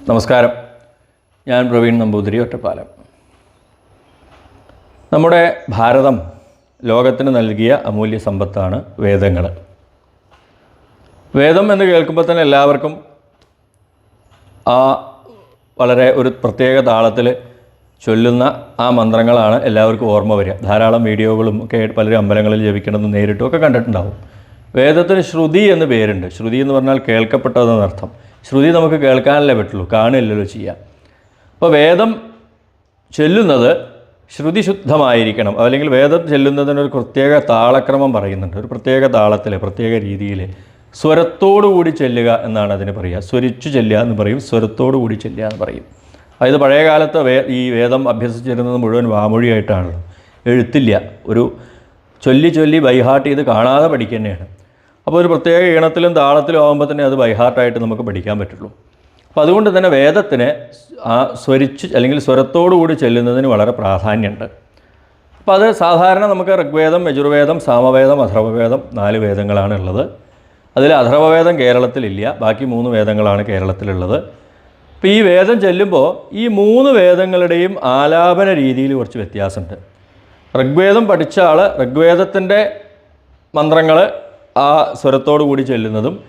നമസ്കാരം. ഞാൻ പ്രവീൺ നമ്പൂതിരി ഒറ്റപ്പാലം. നമ്മുടെ ഭാരതം ലോകത്തിന് നൽകിയ അമൂല്യ സമ്പത്താണ് വേദങ്ങൾ. വേദം എന്ന് കേൾക്കുമ്പോൾ തന്നെ എല്ലാവർക്കും ആ വളരെ ഒരു പ്രത്യേക താളത്തിൽ ചൊല്ലുന്ന ആ മന്ത്രങ്ങളാണ് എല്ലാവർക്കും ഓർമ്മ വരിക. ധാരാളം വീഡിയോകളും ഒക്കെ പലരും അമ്പലങ്ങളിൽ ജപിക്കണമെന്ന് നേരിട്ടും ഒക്കെ കണ്ടിട്ടുണ്ടാവും. വേദത്തിന് ശ്രുതി എന്ന് പേരുണ്ട്. ശ്രുതി എന്ന് പറഞ്ഞാൽ കേൾക്കപ്പെട്ടതെന്നർത്ഥം. ശ്രുതി നമുക്ക് കേൾക്കാനല്ലേ പറ്റുള്ളൂ കാണില്ലല്ലോ ചെയ്യാം അപ്പോൾ വേദം ചൊല്ലുന്നത് ശ്രുതിശുദ്ധമായിരിക്കണം അല്ലെങ്കിൽ വേദം ചെല്ലുന്നതിനൊരു പ്രത്യേക താളക്രമം പറയുന്നുണ്ട്. ഒരു പ്രത്യേക താളത്തിൽ പ്രത്യേക രീതിയിൽ സ്വരത്തോടു കൂടി ചെല്ലുക എന്നാണ് അതിന് പറയുക. സ്വരിച്ചു ചെല്ലുക എന്ന് പറയും സ്വരത്തോടു കൂടി ചെല്ലുക എന്ന് പറയും. അതായത് പഴയ കാലത്ത് വേ ഈ വേദം അഭ്യസിച്ചിരുന്നത് മുഴുവൻ വാമൊഴിയായിട്ടാണല്ലോ എഴുത്തില്ല. ഒരു ചൊല്ലി ചൊല്ലി ബൈഹാർട്ട് ചെയ്ത് കാണാതെ പഠിക്കുന്നതാണ് അപ്പോൾ ഒരു പ്രത്യേക ഈണത്തിലും താളത്തിലും ആകുമ്പോൾ തന്നെ അത് ബൈഹാർട്ടായിട്ട് നമുക്ക് പഠിക്കാൻ പറ്റുള്ളൂ. അപ്പോൾ അതുകൊണ്ട് തന്നെ വേദത്തിന് സ്വരിച്ച് അല്ലെങ്കിൽ സ്വരത്തോടു കൂടി ചെല്ലുന്നതിന് വളരെ പ്രാധാന്യമുണ്ട്. അപ്പോൾ അത് സാധാരണ നമുക്ക് ഋഗ്വേദം യജുർവേദം സാമവേദം അഥർവവേദം നാല് വേദങ്ങളാണ് ഉള്ളത്. അതിൽ അഥർവവേദം കേരളത്തിലില്ല. ബാക്കി മൂന്ന് വേദങ്ങളാണ് കേരളത്തിലുള്ളത്. അപ്പോൾ ഈ വേദം ചെല്ലുമ്പോൾ ഈ മൂന്ന് വേദങ്ങളുടെയും ആലാപന രീതിയിൽ കുറച്ച് വ്യത്യാസമുണ്ട്. ഋഗ്വേദം പഠിച്ച ആൾ ഋഗ്വേദത്തിന്റെ മന്ത്രങ്ങൾ ആ സ്വരത്തോടു കൂടി ചെല്ലുന്നതും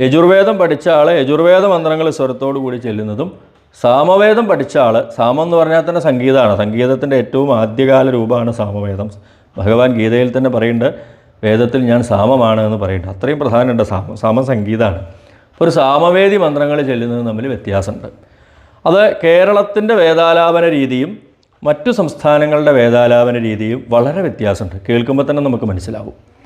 യജുർവേദം പഠിച്ച ആൾ യജുർവേദ മന്ത്രങ്ങൾ സ്വരത്തോടു കൂടി ചെല്ലുന്നതും സാമവേദം പഠിച്ച ആൾ സാമം എന്ന് പറഞ്ഞാൽ തന്നെ സംഗീതമാണ്. സംഗീതത്തിന്റെ ഏറ്റവും ആദ്യകാല രൂപമാണ് സാമവേദം. ഭഗവാൻ ഗീതയിൽ തന്നെ പറയുന്നുണ്ട് വേദത്തിൽ ഞാൻ സാമമാണ് എന്ന് പറയുന്നുണ്ട്. അത്രയും പ്രധാനമുണ്ട് സാമ. സാമം സംഗീതമാണ്. ഒരു സാമവേദി മന്ത്രങ്ങൾ ചെല്ലുന്നത് തമ്മിൽ വ്യത്യാസമുണ്ട്. അത് കേരളത്തിന്റെ വേദാലാപന രീതിയും മറ്റു സംസ്ഥാനങ്ങളുടെ വേദാലാപന രീതിയും വളരെ വ്യത്യാസമുണ്ട്. കേൾക്കുമ്പോൾ തന്നെ നമുക്ക് മനസ്സിലാവും.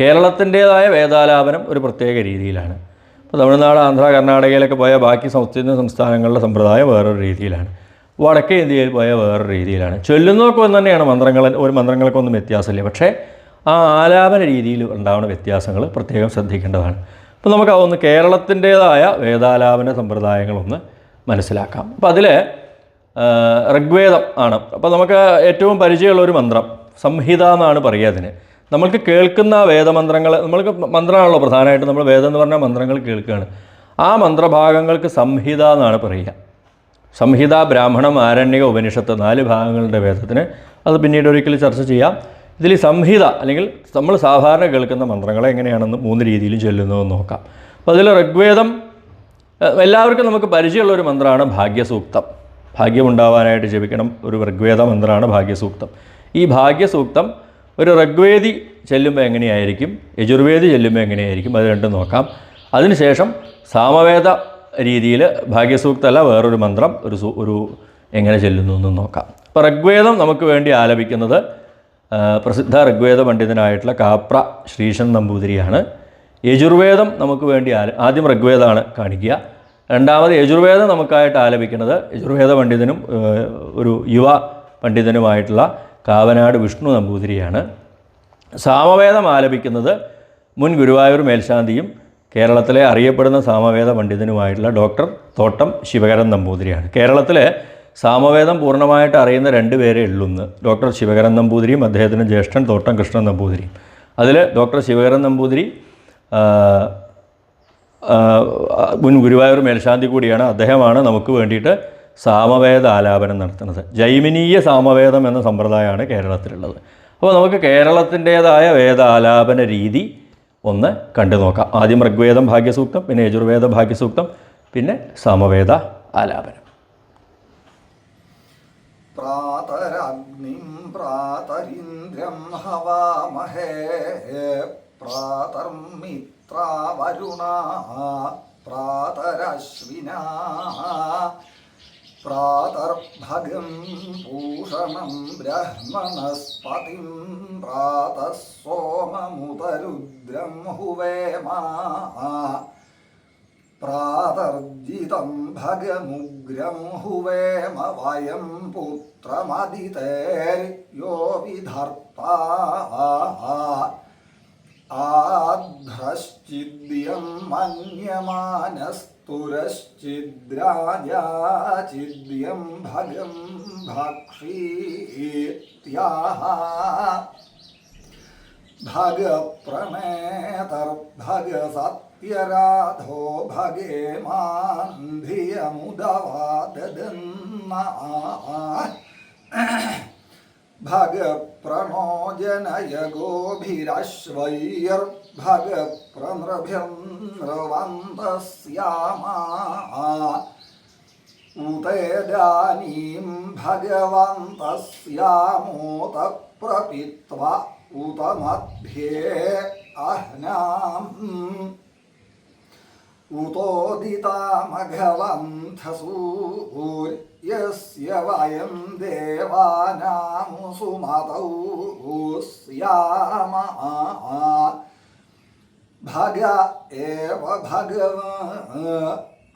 കേരളത്തിന്റേതായ വേദാലാപനം ഒരു പ്രത്യേക രീതിയിലാണ്. ഇപ്പോൾ തമിഴ്നാട് ആന്ധ്ര കർണാടകയിലൊക്കെ പോയ ബാക്കി സംസ്ഥാന സംസ്ഥാനങ്ങളുടെ സമ്പ്രദായം വേറൊരു രീതിയിലാണ്. വടക്കേ ഇന്ത്യയിൽ പോയ വേറൊരു രീതിയിലാണ്. ചൊല്ലുന്നതൊക്കെ ഒന്ന് തന്നെയാണ്. മന്ത്രങ്ങൾ ഒരു മന്ത്രങ്ങൾക്കൊന്നും വ്യത്യാസമില്ല. പക്ഷേ ആ ആലാപന രീതിയിൽ ഉണ്ടാവുന്ന വ്യത്യാസങ്ങൾ പ്രത്യേകം ശ്രദ്ധിക്കേണ്ടതാണ്. അപ്പോൾ നമുക്ക് അതൊന്ന് കേരളത്തിന്റേതായ വേദാലാപന സമ്പ്രദായങ്ങളൊന്ന് മനസ്സിലാക്കാം. അപ്പോൾ അതിൽ ഋഗ്വേദം ആണ്. അപ്പോൾ നമുക്ക് ഏറ്റവും പരിചയമുള്ള ഒരു മന്ത്രം സംഹിത എന്നാണ് പറയുക അതിന്. നമ്മൾക്ക് കേൾക്കുന്ന വേദമന്ത്രങ്ങൾ നമ്മൾക്ക് മന്ത്രമാണല്ലോ പ്രധാനമായിട്ടും നമ്മൾ വേദം എന്ന് പറഞ്ഞാൽ മന്ത്രങ്ങൾ കേൾക്കുകയാണ്. ആ മന്ത്രഭാഗങ്ങൾക്ക് സംഹിത എന്നാണ് പറയുക. സംഹിത ബ്രാഹ്മണം ആരണ്യക ഉപനിഷത്ത് നാല് ഭാഗങ്ങളുടെ വേദത്തിന് അത് പിന്നീട് ഒരിക്കൽ ചർച്ച ചെയ്യാം. ഇതിൽ സംഹിത അല്ലെങ്കിൽ നമ്മൾ സാധാരണ കേൾക്കുന്ന മന്ത്രങ്ങളെ എങ്ങനെയാണെന്ന് മൂന്ന് രീതിയിൽ ചൊല്ലുന്നതെന്ന് നോക്കാം. അപ്പോൾ അതിൽ ഋഗ്വേദം എല്ലാവർക്കും നമുക്ക് പരിചയമുള്ള ഒരു മന്ത്രമാണ് ഭാഗ്യസൂക്തം. ഭാഗ്യമുണ്ടാവാനായിട്ട് ജപിക്കണം ഒരു ഋഗ്വേദ മന്ത്രമാണ് ഭാഗ്യസൂക്തം. ഈ ഭാഗ്യസൂക്തം ഒരു ഋഗ്വേദി ചെല്ലുമ്പോൾ എങ്ങനെയായിരിക്കും? യജുർവേദി ചെല്ലുമ്പോൾ എങ്ങനെയായിരിക്കും? അത് രണ്ടും നോക്കാം. അതിനുശേഷം സാമവേദ രീതിയിൽ ഭാഗ്യസൂക്തമല്ല വേറൊരു മന്ത്രം ഒരു ഒരു എങ്ങനെ ചെല്ലുന്നു എന്നും നോക്കാം. അപ്പോൾ ഋഗ്വേദം നമുക്ക് വേണ്ടി ആലപിക്കുന്നത് പ്രസിദ്ധ ഋഗ്വേദ പണ്ഡിതനായിട്ടുള്ള കാപ്ര ശ്രീശൻ നമ്പൂതിരിയാണ്. യജുർവേദം നമുക്ക് വേണ്ടി ആല ആദ്യം ഋഗ്വേദമാണ് കാണിക്കുക. രണ്ടാമത് യജുർവേദം നമുക്കായിട്ട് ആലപിക്കുന്നത് യജുർവേദ പണ്ഡിതനും ഒരു യുവ പണ്ഡിതനുമായിട്ടുള്ള കാവനാട് വിഷ്ണു നമ്പൂതിരിയാണ്. സാമവേദം ആലപിക്കുന്നത് മുൻ ഗുരുവായൂർ മേൽശാന്തിയും കേരളത്തിലെ അറിയപ്പെടുന്ന സാമവേദ പണ്ഡിതനുമായിട്ടുള്ള ഡോക്ടർ തോട്ടം ശിവകരൻ നമ്പൂതിരിയാണ്. കേരളത്തിലെ സാമവേദം പൂർണമായിട്ട് അറിയുന്ന രണ്ട് പേരെ ഉള്ളൂന്ന് ഡോക്ടർ ശിവകരൻ നമ്പൂതിരിയും അദ്ദേഹത്തിന്റെ ജ്യേഷ്ഠൻ തോട്ടം കൃഷ്ണൻ നമ്പൂതിരിയും. അതിൽ ഡോക്ടർ ശിവകരൻ നമ്പൂതിരി മുൻ ഗുരുവായൂർ മേൽശാന്തി കൂടിയാണ്. അദ്ദേഹമാണ് നമുക്ക് വേണ്ടിയിട്ട് സാമവേദ ആലാപനം നടത്തുന്നത്. ജൈമിനീയ സാമവേദം എന്ന സമ്പ്രദായമാണ് കേരളത്തിലുള്ളത്. അപ്പോൾ നമുക്ക് കേരളത്തിന്റേതായ വേദ ആലാപന രീതി ഒന്ന് കണ്ടു നോക്കാം. ആദ്യം ഋഗ്വേദം ഭാഗ്യസൂക്തം പിന്നെ യജുർവേദ ഭാഗ്യസൂക്തം പിന്നെ സാമവേദ ആലാപനം. പ്രാതരഗ്നിം പ്രാതരിന്ദ്രം ഹവാമഹേ പ്രാതർമിത്രാവരുണ പ്രാതരശ്വിനാ. പ്രാതർഭഗം ഭൂഷണം ബ്രഹ്മണസ്പതിം പ്രാതः സോമമുതരുദ്രം ഹുവേമാ പ്രാതർജിതം ഭഗമുഗ്രം ഹുവേമ വയം പുത്രമദിതേർയോ വിധർത്താ ആധ്രശ്ചിദ്യം മന്യമാനസ്തുരശ്ചിദ്രാജാചിദ്യം ഭഗം ഭക്ഷീത്യാഹ ഭഗപ്രണേതർഭഗസത്ത യരാധോ ഭഗേ മാം ഭഗപ്രണോജനയ ഗോഭിരശ്വൈർഭഗപ്രനൃഭിർനൃവന്തസ്യാമാ ഉതേദാനീം ഭഗവന്തസ്യാമോത പ്രപിത്വ ഉത മധ്യേ അഹ്നാം ഉതോദിതാമഘവന്ധസൂര്യസ്യ വയം ദേവാനാമുസുമതൗ സ്യാമ ഭഗ ഏവ ഭഗവ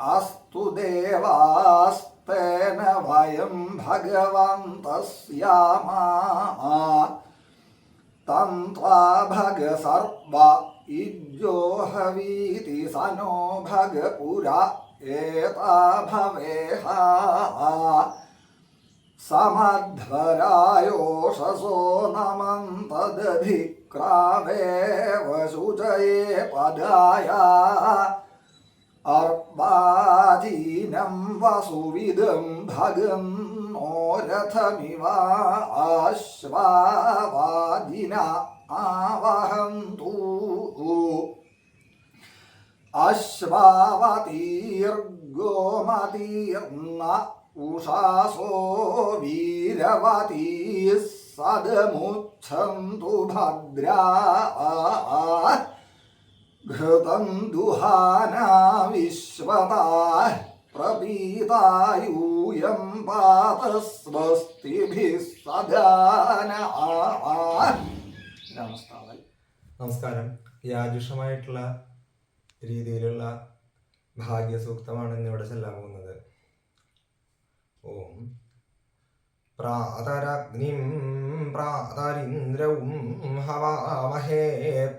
അസ്തു ദേവാസ്തേന വയം ഭഗവന്തസ്യാമ തന്ത്വാ ഭഗ സർവ ഇജ്ജോഹവീതി സനോ ഭഗ പുര ഏതാ ഭവേഹ സമധ്വരായോഷസോ നമന്തദധിക്രാവേവ ശുചയേ പദായ. അർബാധീനം വസുവിദം ഭഗം നോരഥമിവ ആശ്വാവാദിന ആവഹന്തു. അശ്വാവതീർഗോമതീർന്ന ഉഷാസോ വീരവതീ സദമുച്ഛന്തു ഭദ്ര ഘൃതം ദുഹാന വിശ്വത പ്രപീതായൂയം പാത സ്വസ്തിഭി പാതസ്വസ്തിഭിസ്സദാന നമസ്കാരം. യാജുഷമായിട്ടുള്ള രീതിയിലുള്ള ഭാഗ്യസൂക്തമാണ് ഇന്നിവിടെ ചെല്ലാൻ പോകുന്നത്. ഓം പ്രാതരഗ്നിം പ്രാതരിന്ദ്രവും ഹവാമഹേ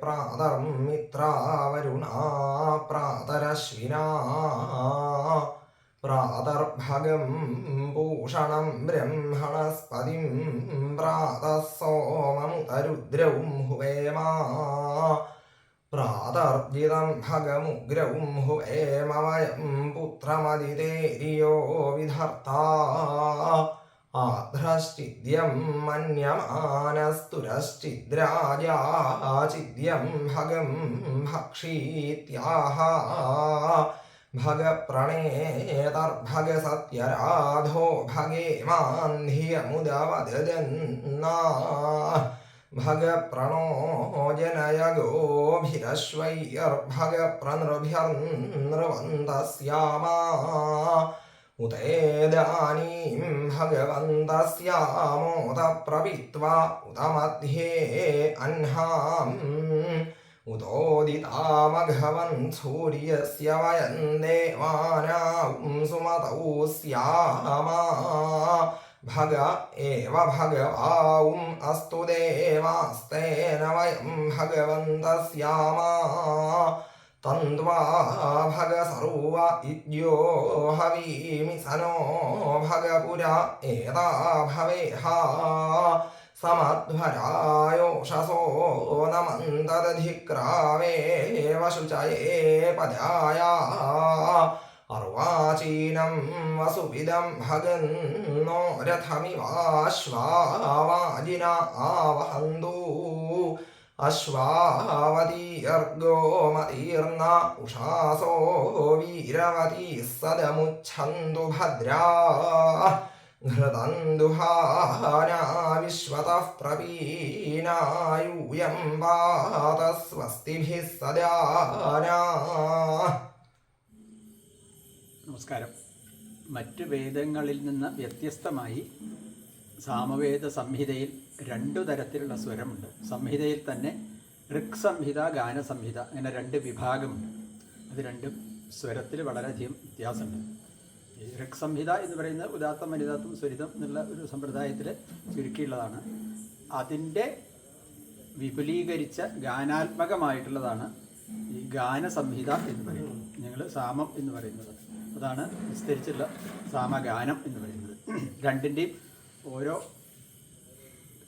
പ്രാതർമിത്രാവരുണാ പ്രാതരശ്വിനാ പ്രാതർഭഗം ഭൂഷണം ബ്രഹ്മണസ്പതിം പ്രാതസോമം തരുദ്രവും ഹുവേമാ പ്രാതർജിതം ഭഗമുഗ്രവും ഹുവേമ വയം പുത്രമതിതേരിയോ വിധർത്താ. ആധ്രശ്ചിദ്യം മന്യമാനസ്തുരശ്ചിദ്രാജാചിദ്യം ഭഗം ഭക്ഷീത്യാഹ. ഭഗപ്രണേതർഭഗസത്യരാധോ ഭഗേ മാന്ധിയമുദവദന്നാ ഭഗപ്രണോജനയ ഗോഭിരശ്വൈർഭഗപ്രനൃഭിർനൃവന്തസ്യാമാ ഉതേദാനീം ഭഗവന്തസ്യാമോത പ്രവിത്വാ ഉത മധ്യേ അഹ്നാം ഉദോദിതാമഘവൻ സൂര്യസ്യ വയം ദേവാനാം സുമതൗ സ്യാമാ ഭഗ ഏവ ഭഗവാവും അസ്തു ദേവാസ്തേന വയം ഭഗവന്തസ്യാമാ തന്ത്വാ ഭഗ സർവ ഇജ്യോ ഹവീമി സനോ ഭഗപുര ഏതാ ഭവേഹ സമധ്വരായോഷസോ നമന്തദധിക്രാവേവ ശുചയേ പദായ അർവാചീനം വസുവിധം ഭഗന്നോ രഥമിവാശ്വാവാജിന ആവഹന്തൂ. അശ്വാവതീർഗോമതീർണ ഉഷാസോ വീരവതി സദമുച്ഛന്തു ഭദ്രാ. ഘൃതന്തുഹാനാ വിശ്വതഃ പ്രവീണായൂയം പാത സ്വസ്തിഭിः സദാനാ. നമസ്കാരം. മറ്റ് വേദങ്ങളിൽ നിന്ന് വ്യത്യസ്തമായി സാമവേദ സംഹിതയിൽ രണ്ടു തരത്തിലുള്ള സ്വരമുണ്ട്. സംഹിതയിൽ തന്നെ ഋക് സംഹിത ഗാനസംഹിത അങ്ങനെ രണ്ട് വിഭാഗമുണ്ട്. അത് രണ്ടും സ്വരത്തിൽ വളരെയധികം വ്യത്യാസമുണ്ട്. ഋക് സംഹിത എന്ന് പറയുന്നത് ഉദാത്തം വനിതാത്വം സ്വരിതം എന്നുള്ള ഒരു സമ്പ്രദായത്തിൽ ചുരുക്കിയുള്ളതാണ്. അതിന്റെ വിപുലീകരിച്ച ഗാനാത്മകമായിട്ടുള്ളതാണ് ഈ ഗാനസംഹിത എന്ന് പറയുന്നത്. ഞങ്ങൾ സാമം എന്ന് പറയുന്നത്. അതാണ് വിസ്തരിച്ചുള്ള സാമഗാനം എന്ന് പറയുന്നത്. രണ്ടിന്റെയും ഓരോ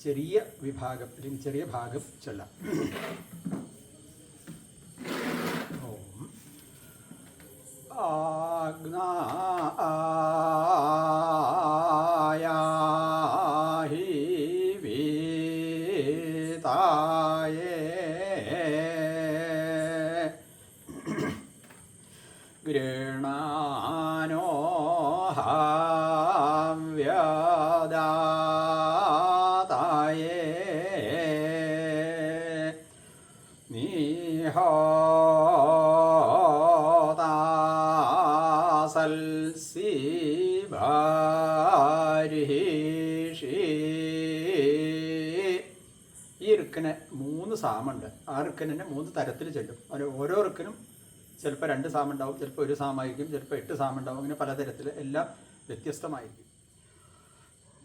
ചെറിയ വിഭാഗം അല്ലെങ്കിൽ ചെറിയ ഭാഗം ചൊല്ലാം. ഓം. ആഗ്ന ആ സാമുണ്ട്. ആ ഇറുക്കിനെ മൂന്ന് തരത്തിൽ ചെല്ലും. അവർ ഓരോ റിക്കനും ചിലപ്പോൾ രണ്ട് സാമുണ്ടാവും ചിലപ്പോൾ ഒരു സാമായിരിക്കും ചിലപ്പോൾ എട്ട് സാമുണ്ടാവും. അങ്ങനെ പലതരത്തിൽ എല്ലാം വ്യത്യസ്തമായിരിക്കും.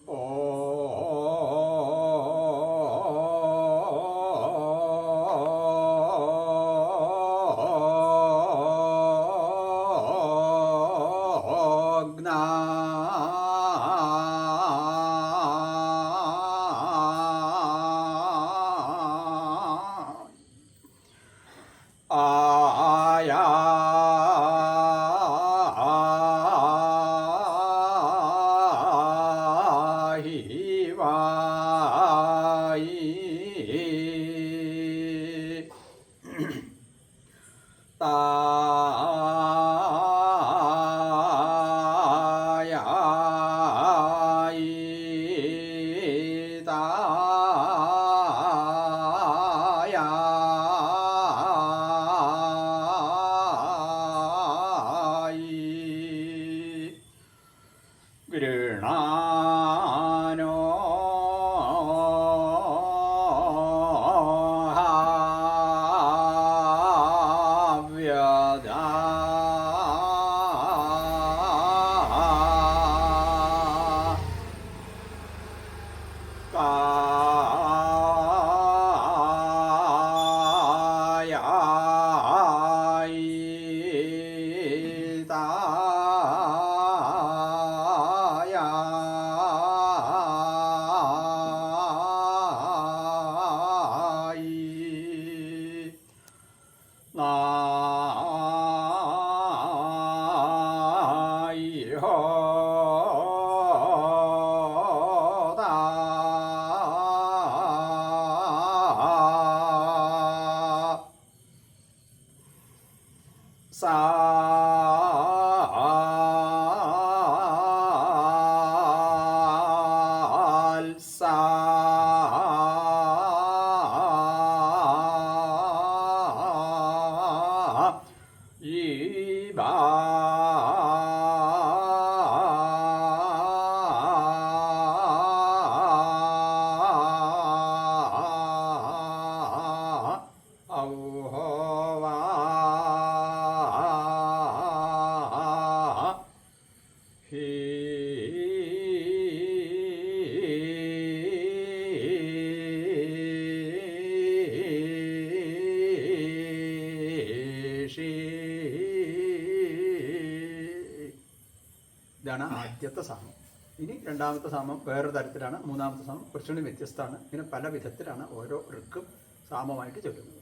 ഓ 啊あ。ഇതാണ് ആദ്യത്തെ സാമം. ഇനി രണ്ടാമത്തെ സാമം വേറൊരു തരത്തിലാണ്. മൂന്നാമത്തെ സാമം കുറച്ചുകൂടി വ്യത്യസ്തമാണ്. ഇങ്ങനെ പല വിധത്തിലാണ് ഓരോ ഋക്കും സാമമായിട്ട് ചൊല്ലുന്നത്.